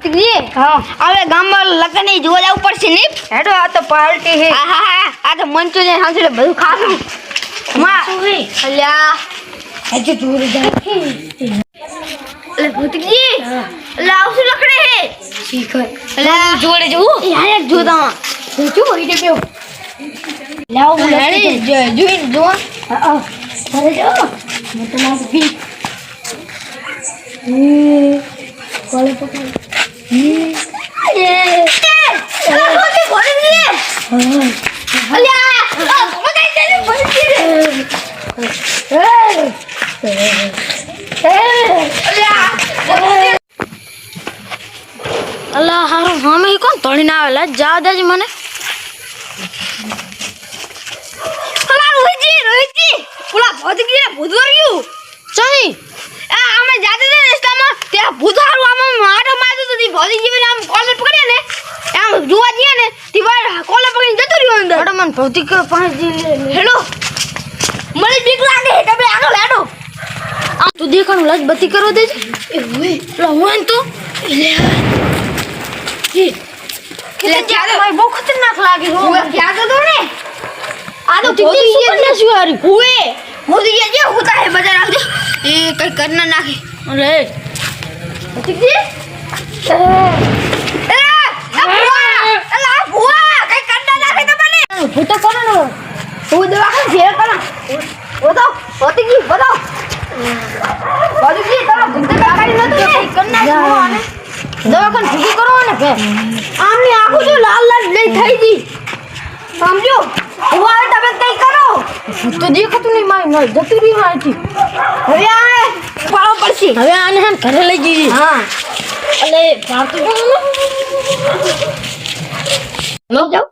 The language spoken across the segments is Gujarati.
હવે ગામમાં લગ્નની જોવા જવું પડશે નહીં હેડો આ તો પાર્ટી હે હા હા. આ તો મંચુરિયન હાંસુડે બધું ખાશું માં. અલ્યા. હજુ દૂર જાય છે. અલે ભૂતજી અલે આવશું લખડે હે. શીખર. અલ્યા જોડે જવું? યાર જોતા હું. બેવ લાવ જોઈને જો હા હા. અરે જો. હું તો બી કોલે પકડ. અલ્લા હારું હામે કોણ તળીને આવેલા જા દેજ મને અલા ઓલા ભૂતજી ભૂતવર્યું ચઈ આ અમે ને રસ્તામાં ત્યાં ભૂતવાળું આમ આટો મારતો તો તી ભોજી જીવન આમ કોલર પકડ્યા ને આમ જોવા જઈએ ને વાર કોલર પકડીને જતો રહ્યો અંદર. હેડો મને ભૌતિક પાંચ જી હેલો મને બીક લાગે તમે આગળ હેડો આમ તું દેખાનું લાજ બત્તી કરવા દેજે એ હોય પેલા હોય તો એટલે બહુ ખતરનાક લાગે હો. હું ત્યાં તો તો ને આ તો ભોજી શું કરી નાખ્યું હારી હુએ. ભોજી જે હોતા હે બજાર આવજો એ કઈ કર ના નાખે. અરે. ભૂતો કરો ને હું દવાખાને ફેર કરો બતાવ ભોજીજી બતાવ ભોજીજી તમે ભૂતે કાકારી નતું ને નાખ્યું આને દવાખાને ભૂકી કરો ને ભે આમની આંખો જો લાલ લાલ લઈ થઈ ગઈ મારી જતું પાડો પડશે હવે આને ઘરે લઈ જઈએ. હા. એટલે ભાગતું કોણ નો જાવ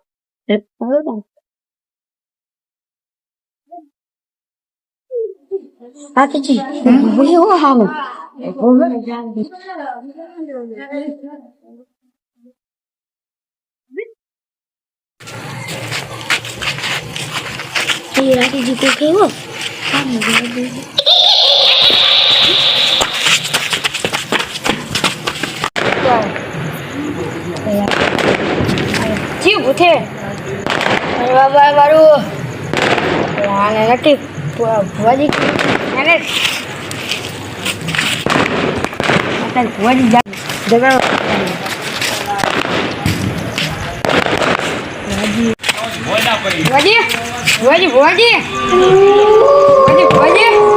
હાથીજી બોલી હો હાલો એ રાખીજી કોઈ કેવો chịu thế và và và đu là này nó kịp vừa vừa đi nhanh lên cái vừa đi nhanh được rồi Води! Води! Води! Води! Води! Води!